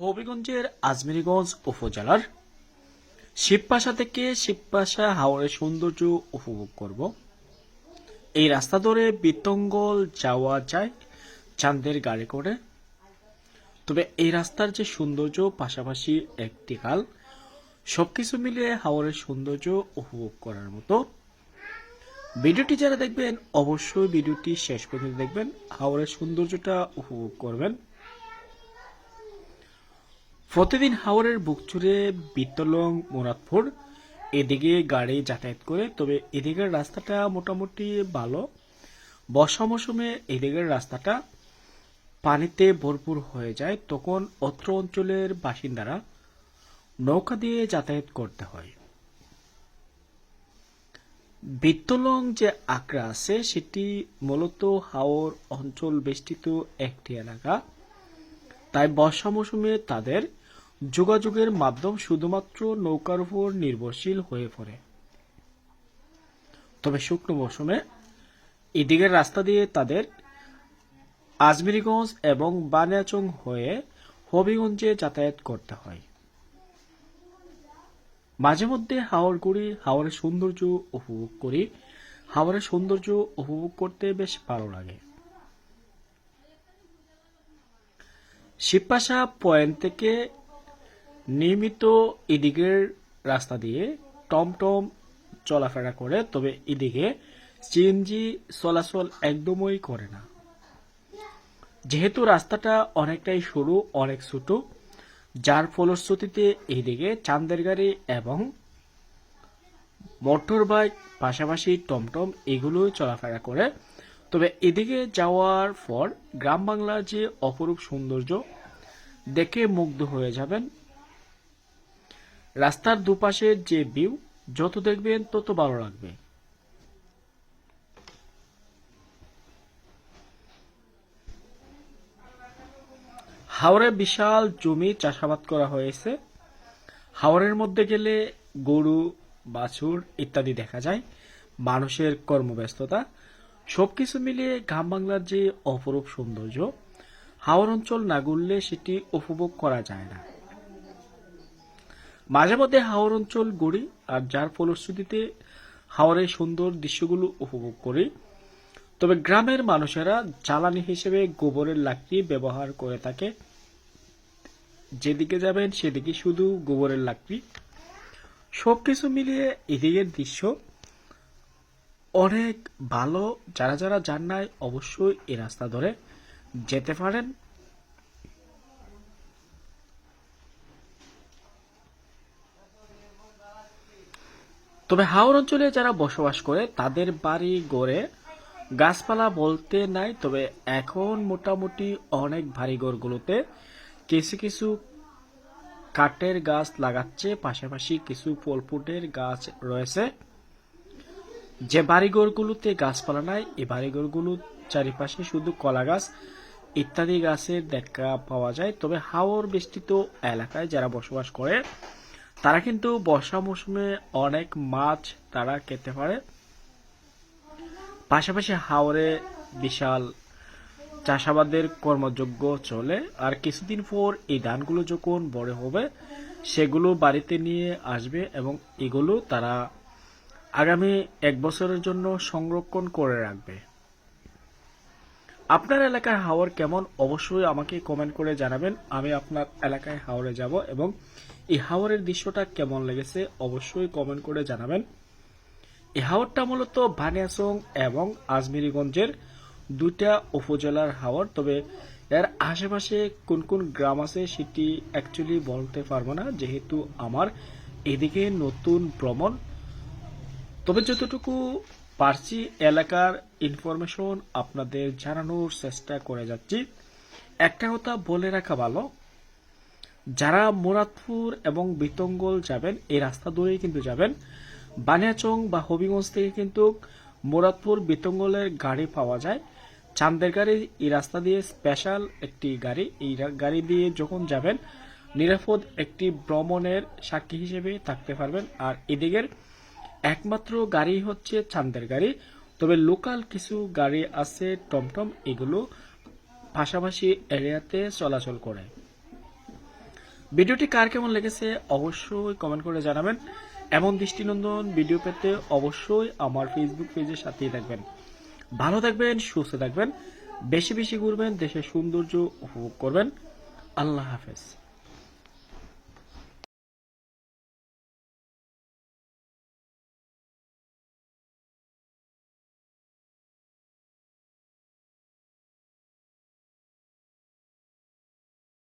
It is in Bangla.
হবিগঞ্জের আজমেরীগঞ্জ উপজেলার শিবপাশা থেকে শিবপাশা হাওড়ের সৌন্দর্য উপভোগ করব। এই রাস্তা ধরে বিতঙ্গল যাওয়া যায় চাঁদের গাড়ি করে। তবে এই রাস্তার যে সৌন্দর্য পাশাপাশি একটি কাল সবকিছু মিলিয়ে হাওড়ের সৌন্দর্য উপভোগ করার মতো। ভিডিওটি যারা দেখবেন, অবশ্যই ভিডিওটি শেষ পর্যন্ত দেখবেন। হাওড়ের সৌন্দর্যটা উপভোগ করবেন। প্রতিদিন হাওড়ের বুক জুড়ে বিতলং মুরাদপুর, এদিকে গাড়ি যাতায়াত করে, তবে এদিকের রাস্তাটা মোটামুটি ভালো। বর্ষা মৌসুমে এদিকের রাস্তাটা পানিতে ভরপুর হয়ে যায়, তখন অত্র অঞ্চলের বাসিন্দারা নৌকা দিয়ে যাতায়াত করতে হয়। বিত্তলং যে আঁকড়া আছে, সেটি মূলত হাওর অঞ্চল বেষ্টিত একটি এলাকা। তাই বর্ষা মৌসুমে তাদের যোগাযোগের মাধ্যম শুধুমাত্র নৌকার উপর নির্ভরশীল হয়ে পড়ে। তবে শুকনো মৌসুমে এদিকের রাস্তা দিয়ে তাদের আজমিরিগঞ্জ এবং বানিয়াচং হয়ে হবিগঞ্জে যাতায়াত করতে হয়। মাঝে মধ্যে হাওড়গুড়ি হাওড়ের সৌন্দর্য উপভোগ করি। হাওড়ের সৌন্দর্য উপভোগ করতে বেশ ভালো লাগে। শিবপাশা পয়েন্ট থেকে নিয়মিত এদিকের রাস্তা দিয়ে টমটম চলাফেরা করে, তবে এদিকে সিএনজি চলাচল একদমই করে না। যেহেতু রাস্তাটা অনেকটাই সরু, অনেক ছোট, যার ফলশ্রুতিতে এদিকে চান্দের গাড়ি এবং মোটর বাইক, পাশাপাশি টমটম এগুলো চলাফেরা করে। তবে এদিকে যাওয়ার পর গ্রাম বাংলার যে অপরূপ সৌন্দর্য, দেখে মুগ্ধ হয়ে যাবেন রাস্তার দুপাশের যে ভিউ, যত দেখবেন তত ভালো লাগবে। হাওড়ে বিশাল জমি চাষাবাদ করা হয়েছে। হাওড়ের মধ্যে গেলে গরু, বাছুর ইত্যাদি দেখা যায়। মানুষের কর্মব্যস্ততা। সবকিছু মিলিয়ে গ্রাম বাংলার যে অপরূপ সৌন্দর্য হাওড় অঞ্চল না ঘুরলে সেটি উপভোগ করা যায় না। মাঝে মধ্যে হাওড় অঞ্চল গড়ি আর যার ফলশ্রুতিতে হাওড়ের সুন্দর দৃশ্যগুলো উপভোগ করি। তবে গ্রামের মানুষেরা জ্বালানি হিসেবে গোবরের লাকড়ি ব্যবহার করে থাকে। যেদিকে যাবেন সেদিকে শুধু গোবরের লাকড়ি। সবকিছু মিলিয়ে এদিকের দৃশ্য। অনেক ভালো। যারা যারা যান নাই অবশ্যই এই রাস্তা ধরে যেতে পারেন। তবে হাওড় অঞ্চলে যারা বসবাস করে, তাদের বাড়ি গড়ে গাছপালা বলতে নাই, তবে এখন মোটামুটি অনেক গড়গুলোতে কিছু কিছু কাঠের গাছ লাগাচ্ছে, পাশাপাশি কিছু ফলফুটের গাছ রয়েছে। যে বাড়িঘরগুলোতে গাছপালা নাই এই বাড়িঘরগুলোর চারিপাশে শুধু কলা গাছ ইত্যাদি গাছের দেখা পাওয়া যায়। তবে হাওড় বেষ্টিত এলাকায় যারা বসবাস করে তারা কিন্তু বর্ষা মৌসুমে অনেক মাছ তারা খেতে পারে। পাশাপাশি হাওড়ে বিশাল চাষাবাদের কর্মযোগ্য চলে, আর কিছুদিন পর এই ধানগুলো যখন বড় হবে, সেগুলো বাড়িতে নিয়ে আসবে এবং এগুলো তারা আগামী এক বছরের জন্য সংরক্ষণ করে রাখবে। আপনার এলাকায় হাওয়ার কেমন? অবশ্যই আমাকে কমেন্ট করে জানাবেন। আমি আপনার এলাকায় হাওড়ে যাব এবং এই হাওরের দৃশ্যটা কেমন লেগেছে অবশ্যই কমেন্ট করে জানাবেন। এই হাওরটা মূলত ভানিয়াসং এবং আজমিরিগঞ্জের দুইটা উপজেলার হাওর, তবে এর আশেপাশে কোন কোন গ্রাম আছে সেটি অ্যাকচুয়ালি বলতে পারব না, যেহেতু আমার এদিকে নতুন ভ্রমণ। তবে যতটুকু পারছি, এলাকার ইনফরমেশন আপনাদের জানানোর চেষ্টা করে যাচ্ছি। একটা কথা বলে রাখা ভালো, যারা মুরাদপুর এবং বিতঙ্গল যাবেন, এই রাস্তা ধরেই কিন্তু যাবেন। বানিয়াচং বা হবিগঞ্জ থেকে কিন্তু মুরাদপুর বিতঙ্গলের গাড়ি পাওয়া যায়। চান্দের গাড়ি, এই রাস্তা দিয়ে স্পেশাল একটি গাড়ি, এই গাড়ি দিয়ে যখন যাবেন, নিরাপদ একটি ভ্রমণের সাক্ষী হিসেবে থাকতে পারবেন। আর এদিকের একমাত্র গাড়ি হচ্ছে চান্দের গাড়ি। তবে লোকাল কিছু গাড়ি আছে টমটম, এগুলো পাশাপাশি এরিয়াতে চলাচল করে। ভিডিওটি কার কেমন লেগেছে অবশ্যই কমেন্ট করে জানাবেন। এমন দৃষ্টিনন্দন ভিডিও পেতে অবশ্যই আমার ফেসবুক পেজের সাথেই থাকবেন। ভালো থাকবেন, সুস্থ থাকবেন, বেশি বেশি ঘুরবেন, দেশের সৌন্দর্য উপভোগ করবেন। আল্লাহ হাফেজ।